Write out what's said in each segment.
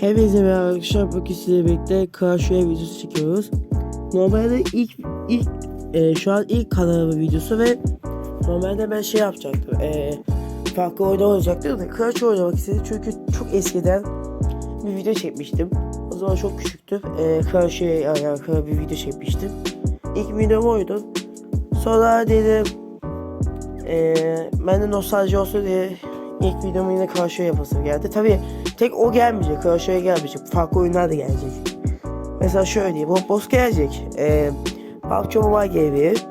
Hepinize merhaba arkadaşlar. Bugün sizlerle birlikte Crash Royale videosu çekiyoruz. Normalde ilk ilk e, şu an ilk kanalımın videosu ve normalde ben şey yapacaktım. E, farklı oyunda oynayacaktım da Crash oynamak istedim çünkü çok eskiden bir video çekmiştim. O zaman çok küçüktüm. E, Crash alakalı bir video çekmiştim. İlk videom oydu. Sonra dedim e, ben de nostalji olsun diye ilk videomu yine Crash Royale yapasım geldi. Tabii Tek o gelmeyecek. Crash Royale gelmeyecek. Farklı oyunlar da gelecek. Mesela şöyle diyeyim. Boss gelecek. Ee, PUBG Mobile gelebilir.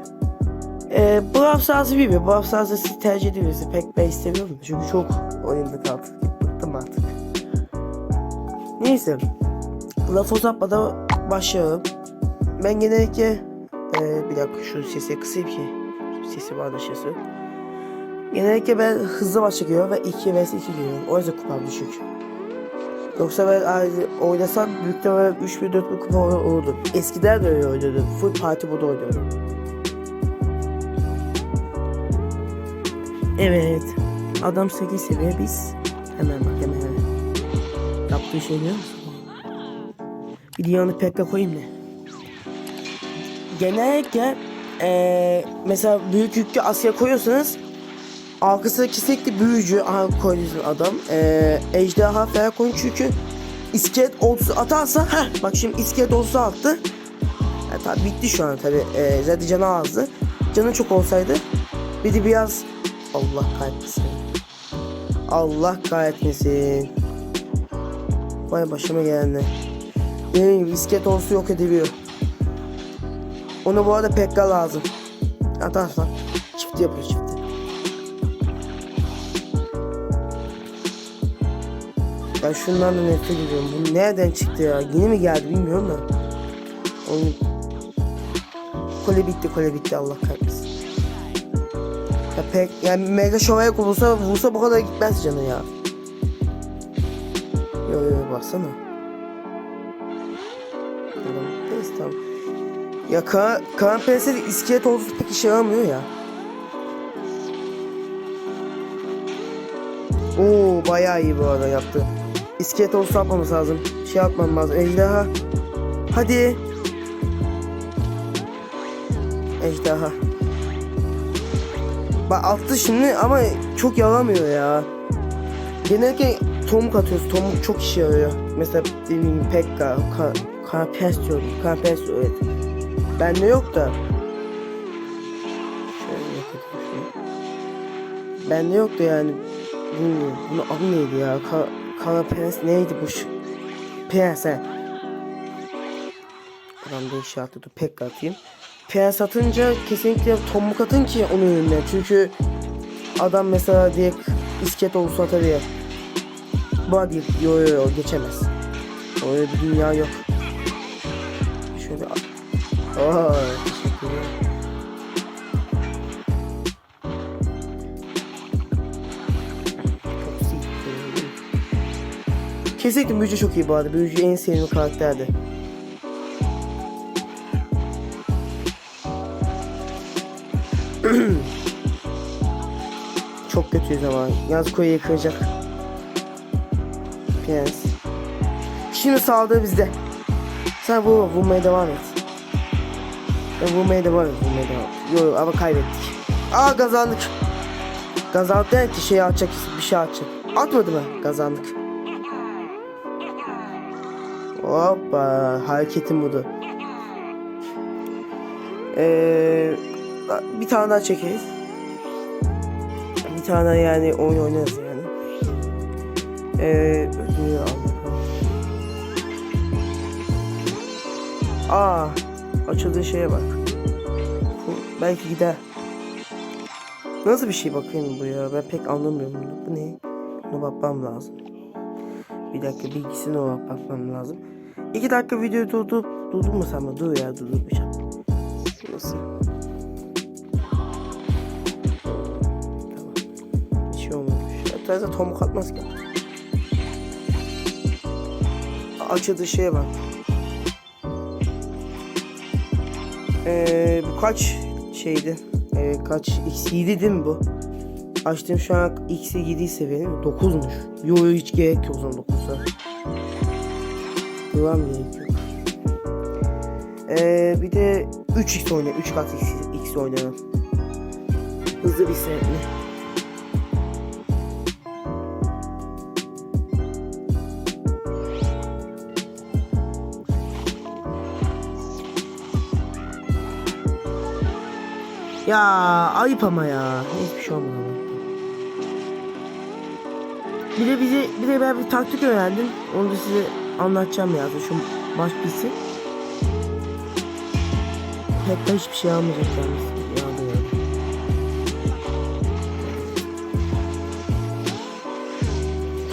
Ee, Brawl Stars'ı bilmiyorum. Brawl Stars'ı siz tercih ediyorsunuz. Pek ben istemiyorum. Çünkü çok oyunda kaldık. Bıktım artık. Neyse. Laf uzatmadan başlayalım. Ben genellikle ee, bir dakika şu sesi kısayım ki sesi anlaşılsın. Genellikle ben hızlı maç çekiyorum ve 2 vs 2 giriyorum. O yüzden kupam düşük. Yoksa ben oynasam büyük ihtimalle 3000 4000 kupa olurdum. Eskiden de öyle oynuyordum. Full parti modu oynuyordum. Evet. Adam 8 seviye biz. Hemen bak hemen hemen. Yaptığı şey biliyor musun? Bir diyanı pekka koyayım mı? Genellikle eee mesela büyük yüklü Asya koyuyorsanız Arkasına kesinlikle büyücü koyuyorsun adam. Ee, ejderha koyun çünkü iskelet ordusu atarsa heh, bak şimdi iskelet ordusu attı. Yani tabi bitti şu an tabi. Ee, zaten canı azdı. Canı çok olsaydı bir de biraz Allah kahretmesin. Allah kahretmesin. Vay başıma gelenler. Dediğim gibi iskelet ordusu yok ediliyor. Ona bu arada pekka lazım. Atarsan çift yapıyor. Ben şundan da nefret ediyorum. Bu nereden çıktı ya? Yeni mi geldi bilmiyorum da. Oyun... Kole bitti kole bitti Allah kahretsin. Ya pek yani mega şovaya vursa vursa bu kadar gitmez canı ya. Yo yo baksana. Tamam, tamam. Ya Kaan, Kaan PS'de iskelet olsun pek işe yaramıyor ya. Oo bayağı iyi bu arada yaptı. İskelet olsa yapmamız lazım. Şey yapmam lazım. Ejderha. Hadi. Ejderha. Bak attı şimdi ama çok yalamıyor ya. Genellikle tomuk atıyoruz. Tomuk çok işe yarıyor. Mesela dediğim gibi Pekka, Ka Karapes diyorum. Karapes evet. Bende yok da. Şöyle. Bende yok da yani. Bilmiyorum. Bunun adı neydi ya? Ka Prens neydi bu? Prens he. Adam değişik attı. Dur pek atayım. Prens atınca kesinlikle tomuk atın ki onun önüne. Çünkü adam mesela diye isket olsa atabilir. Bu hadi yo yo yo geçemez. Öyle bir dünya yok. Şöyle Aa, teşekkür Kesinlikle büyücü çok iyi bu arada. Büyücü en sevdiğim karakterdi. çok kötüyüz ama. Yaz koyu kıracak. Prens. Şimdi sağlığı bizde. Sen vur, vurmaya devam et. Ben vurmaya devam et, vurmaya devam et. Yok ama kaybettik. Aa kazandık. Kazandık der ki şey atacak, bir şey atacak. Atmadı mı? Kazandık. Hoppa hareketim budu. Ee, bir tane daha çekeriz. Bir tane yani oyun oynarız yani. Ee, ödülü aldım. Aa, açıldığı şeye bak. Belki gider. Nasıl bir şey bakayım bu ya? Ben pek anlamıyorum bunu. Bu ne? Buna bakmam lazım. Bir dakika bilgisine olarak bakmam lazım. İki dakika video durdu. Durdun mu sen? Dur ya durdurmayacağım. Nasıl? Tamam. Bir şey olmamış. Hatta tomuk atmaz ki. Açıldığı şeye bak. Ee, bu kaç şeydi? Ee, kaç x7 değil mi bu? Açtım şu an x'e 7 ise benim 9'muş. Yo yo hiç gerek yok o zaman 9'a. sığmam gerekiyor. Ee, bir de 3x oynayalım. 3 kat x, x oynayalım. Hızlı bir sebeple. Ya ayıp ama ya. Hiçbir şey olmadı. Bir de bize bir de ben bir taktik öğrendim. Onu da size anlatacağım ya. Şu maç bitsin. Hatta hiçbir şey almayacak yalnız.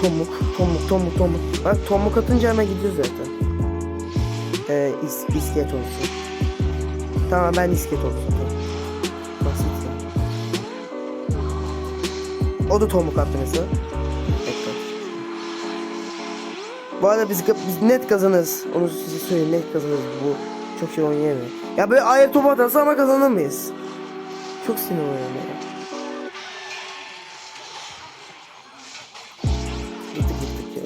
Tomuk, tomuk, tomuk, tomuk. Bak tomuk atınca hemen gidiyor zaten. Ee, is, iskelet olsun. Tamam ben iskelet olsun. Basit. O da tomuk attı mesela. Bu arada biz, biz net kazanırız. Onu size söyleyeyim net kazanırız. Bu çok şey oynayamıyor. Ya böyle ayak topu atarsa ama kazanamayız. Çok sinir oluyorum ya. Gittik gittik ya.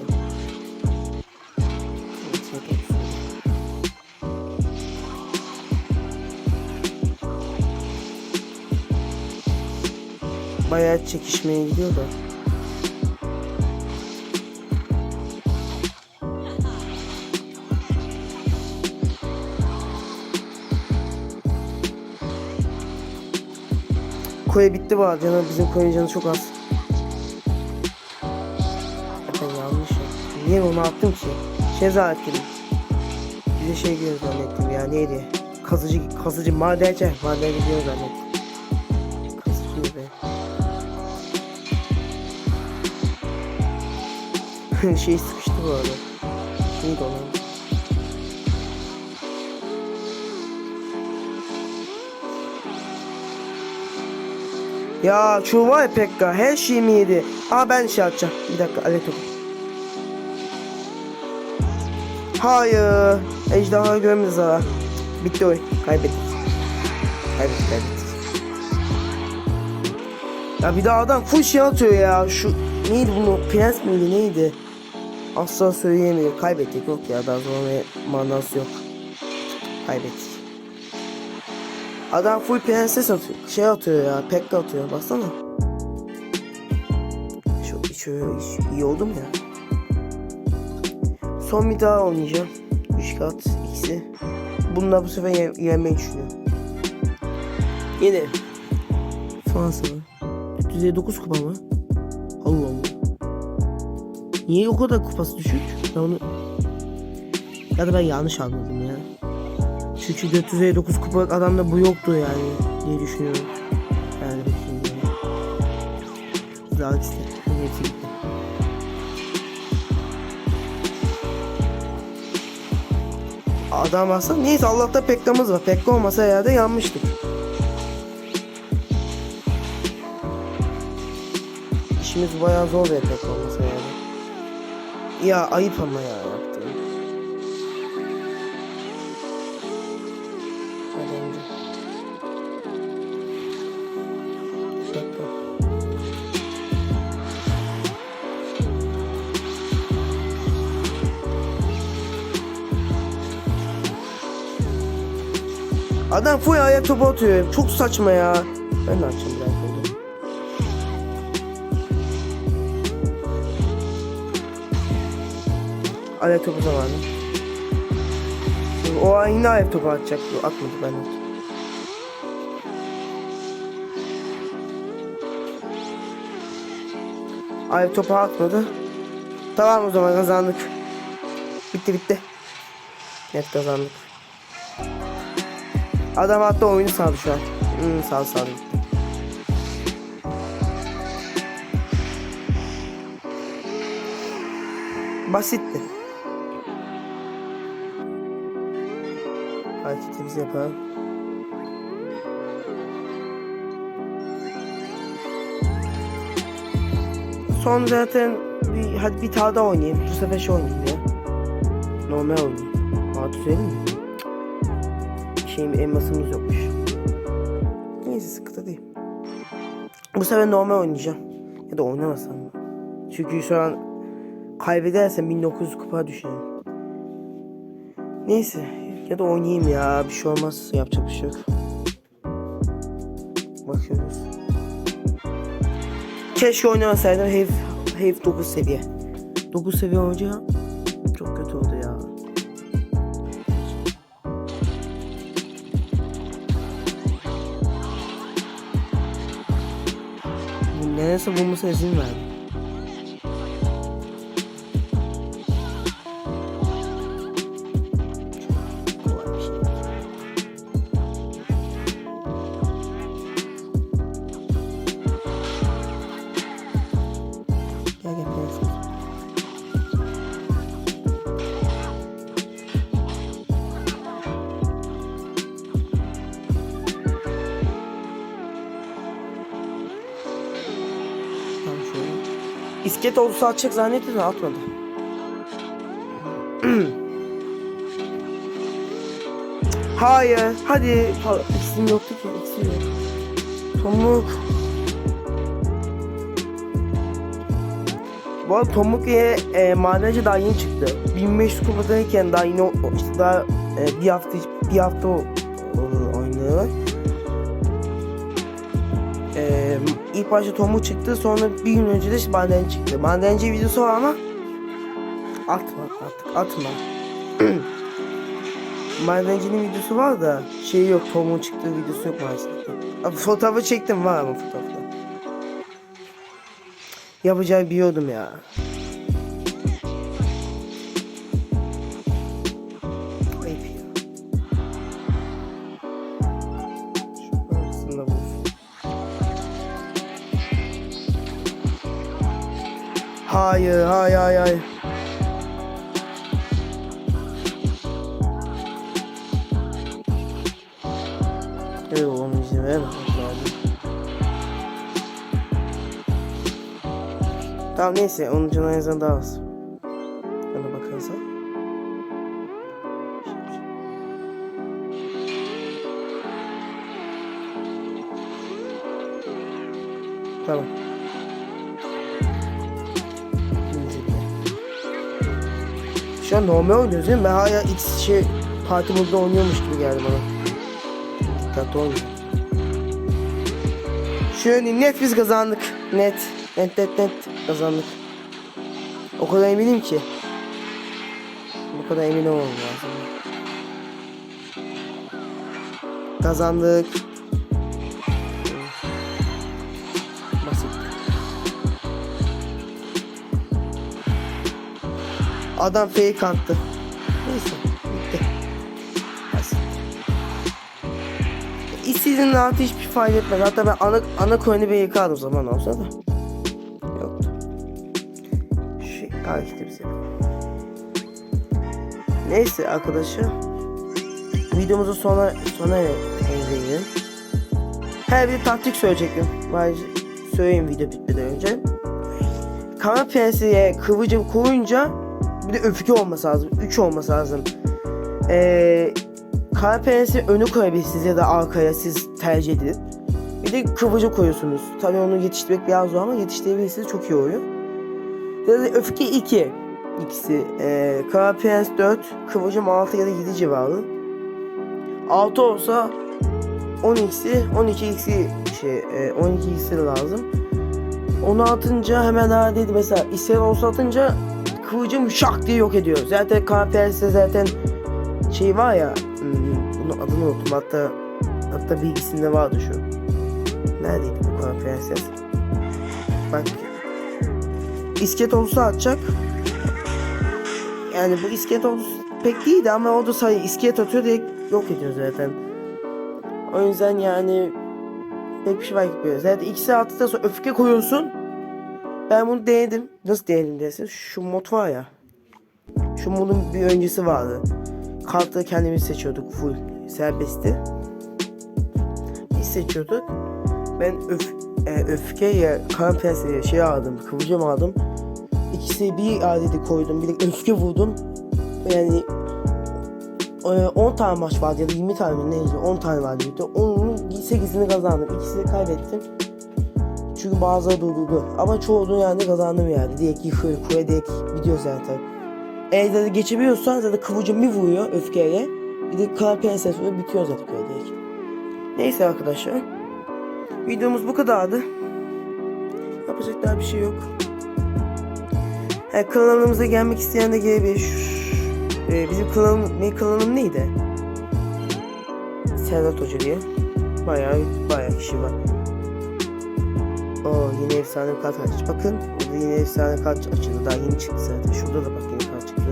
Bayağı çekişmeye gidiyor da. Koya bitti bu canım. Bizim koyun canı çok az. Ben yanlış yaptım. Niye onu attım ki? Şey zannettim. Bir de şey gidiyor zannettim ya neydi? Kazıcı, kazıcı madenci. Madenci gidiyor zannettim. Kazıcı be. şey sıkıştı bu arada. Neydi onun? Ya şu var Pekka her şeyimi yedi. Aa ben şey atacağım. Bir dakika alet topu. Hayır. Ejderha görmedi zarar. Bitti oyun. Kaybettik. Kaybettik kaybettik. Ya bir daha adam full şey atıyor ya. Şu neydi bunu? Prens miydi neydi? Asla söyleyemiyor. Kaybettik yok ya daha sonra manası yok. Kaybettik. Adam full prenses atıyor. Şey atıyor ya. Pekka atıyor. Baksana. Şu, şu iş iyi oldum ya. Son bir daha oynayacağım. 3 kat ikisi. Bununla bu sefer ye- yenmeyi düşünüyorum. Yine. Fransa mı? Düzey 9 kupa mı? Allah Allah. Niye o kadar kupası düşük? Ben onu... Ya da ben yanlış anladım ya. Çünkü 459 kupa adamda bu yoktu yani diye düşünüyorum. Yani. Daha işte. Hepsi. Adam aslında neyse Allah'ta Pekka'mız var. Pekka olmasa herhalde yanmıştık. İşimiz bayağı zor ya Pekka olmasa yani. Ya ayıp ama ya yaptığım. Adam full ayak topu atıyor. Çok saçma ya. Ben de açacağım biraz sonra. Ayak topu zamanı. O an yine ayak topu atacak. Atmadı ben attım. Ayak topu atmadı. Tamam o zaman kazandık. Bitti bitti. Net kazandık. Adam hatta oyunu saldı şu an. Hmm, sağ sağ. Basitti. Hareketimizi yapalım. Son zaten bir, hadi bir tane daha oynayayım. Bu sefer şey oynayayım ya. Normal oynayayım. Altı söyleyeyim mi? Şeyim elmasımız yokmuş. Neyse sıkıntı değil. Bu sefer normal oynayacağım. Ya da oynamasam? Çünkü şu an kaybedersem 1900 kupa düşünüyorum. Neyse ya da oynayayım ya bir şey olmaz yapacak bir şey yok. Bakıyoruz. Keşke oynamasaydım Hev, Hev 9 seviye. 9 seviye olunca çok kötü oldu ya. Bu Neresi İskelet olsa atacak zannettim atmadı. Hayır. Hadi. Ha, İkisinin yoktu ki. İkisi yok. Tomuk. Bu arada Tomuk ye e, madenci daha yeni çıktı. 1500 kupadayken daha o- işte daha e, bir hafta bir hafta o, ilk başta Tomuk çıktı sonra bir gün önce de madenci çıktı. Madenci videosu var ama atma artık atma. Madencinin videosu var da şey yok Tom'un çıktığı videosu yok maalesef. Fotoğrafı çektim var ama fotoğrafı. Yapacağımı biliyordum ya. Hayır, hayır, hayır, hayır. Evet, onu izin lazım. Tamam neyse, onun canı en azından daha az. Ona bakarsa. Tamam. Şu an normal oynuyoruz değil mi? Ben hala X şey parti modunda oynuyormuş gibi geldi bana. Dikkatli olmuyor. Şu an net biz kazandık. Net. Net net net kazandık. O kadar eminim ki. Bu kadar emin olmam lazım. Kazandık. Basit. Adam fake attı. Neyse. Bitti. Basit. İstediğin rahatı hiçbir fayda etmez. Hatta ben ana, ana coin'i bir yıkardım zaman olsa da. Yoktu. Şey, hareketi bize. Neyse arkadaşlar. Videomuzu sona sona eğleyelim. Her bir taktik söyleyecektim. Bence söyleyeyim video bitmeden önce. Kara prensiye kıvıcım koyunca bir de öfke olması lazım. 3 olması lazım. Eee Kara prensi önü koyabilirsiniz ya da arkaya siz tercih edin. Bir de kıvıcı koyuyorsunuz. Tabii onu yetiştirmek biraz zor ama yetiştirebilirsiniz çok iyi. Ya da öfke 2 ikisi. Ee, Prens 4, Kıvılcım 6 ya da 7 civarı. 6 olsa 10x'i, 12x'i şey, e, 12x'i lazım. Onu atınca hemen dedi mesela isyan olsa atınca Kıvılcım şak diye yok ediyor. Zaten Kara Prens'te zaten şey var ya hmm, bunun adını unuttum hatta hatta bilgisinde vardı şu. Neredeydi bu Kara Prenses? Bak iskelet olsa atacak. Yani bu iskelet olsa pek değildi ama o da sayı iskelet atıyor direkt yok ediyor zaten. O yüzden yani pek bir şey fark etmiyor. Zaten ikisi attıktan sonra öfke koyuyorsun. Ben bunu denedim. Nasıl denedim dersin? Şu mod var ya. Şu modun bir öncesi vardı. Kartları kendimiz seçiyorduk full serbestti. Biz seçiyorduk. Ben öf, e, öfke ya kara prensiye şey aldım, kıvılcım aldım. İkisi bir adeti koydum, bir de öfke vurdum. Yani e, 10 tane maç vardı ya da 20 tane mi neydi 10 tane vardı. Onun 8'ini kazandım. İkisini kaybettim. Çünkü bazıları durdurdu. Ama çoğunu yani kazandım yani. Direkt yıkıyor, kule direkt gidiyor zaten. Eğer de geçemiyorsan zaten kıvılcım bir vuruyor öfkeyle. Bir de prenses vuruyor bitiyor zaten köy direkt. Neyse arkadaşlar. Videomuz bu kadardı. Yapacak daha bir şey yok. Ha, kanalımıza gelmek isteyen de gelebilir. Ee, bizim kanalım, ne kanalım neydi? Serhat Hoca diye. Bayağı bayağı kişi var. Oo yine efsane bir kart açtı. Bakın burada yine efsane kart açıldı. Daha yeni çıktı zaten. Şurada da bak yeni kart çıktı.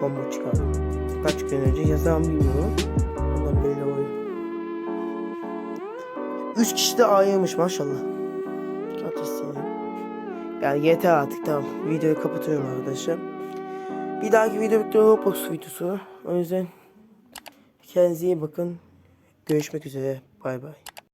Tombo çıkardı. Kaç gün önce yazan bilmiyorum. Ondan belli oluyor. Üç kişi de ayrılmış maşallah. Kart isteyelim. Yani yeter artık tamam. Videoyu kapatıyorum arkadaşlar. Bir dahaki video bir Roblox videosu. O yüzden kendinize iyi bakın. Görüşmek üzere. Bay bay.